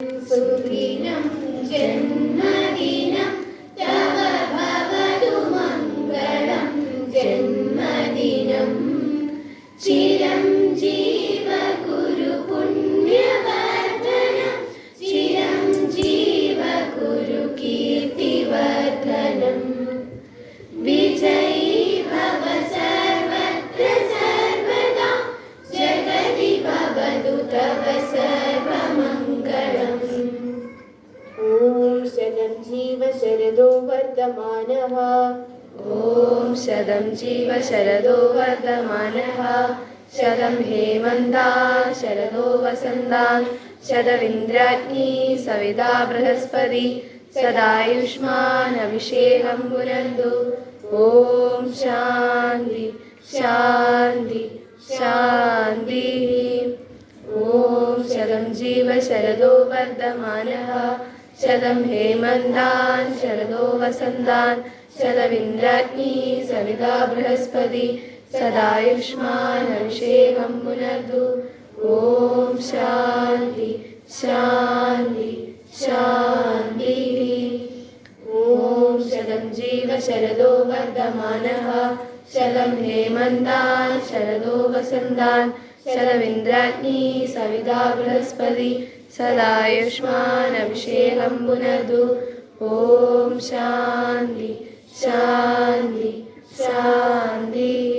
സുദിനം ജന്മദിനം शतं जीव शरदो वर्धमानः ॐ शतं जीव शरदो वर्धमानः शतं हेमन्ता शरदो वसन्तान् शतमिन्द्राज्ञी सविता बृहस्पति सदायुष्मान् अभिषेकं पुनन्तु ॐ शान्ति शान्ति शान्तिः। ॐ शतं जीव शरदो वर्धमानः शतं हेमन्तान् शरदो वसन्तान् शतमिन्द्राज्ञी सविता बृहस्पति सदायुष्मान् अभिषेकं पुनर्दु ॐ शान्ति शान्ति शान्तिः। ॐ शतं जीव शरदो वर्धमानः शतं हेमन्तान् शरदो वसन्तान् शरमिन्द्राज्ञी सविता बृहस्पति सदायुष्मान् अभिषेकं पुनर्दु ॐ शान्ति शान्ति शान्तिः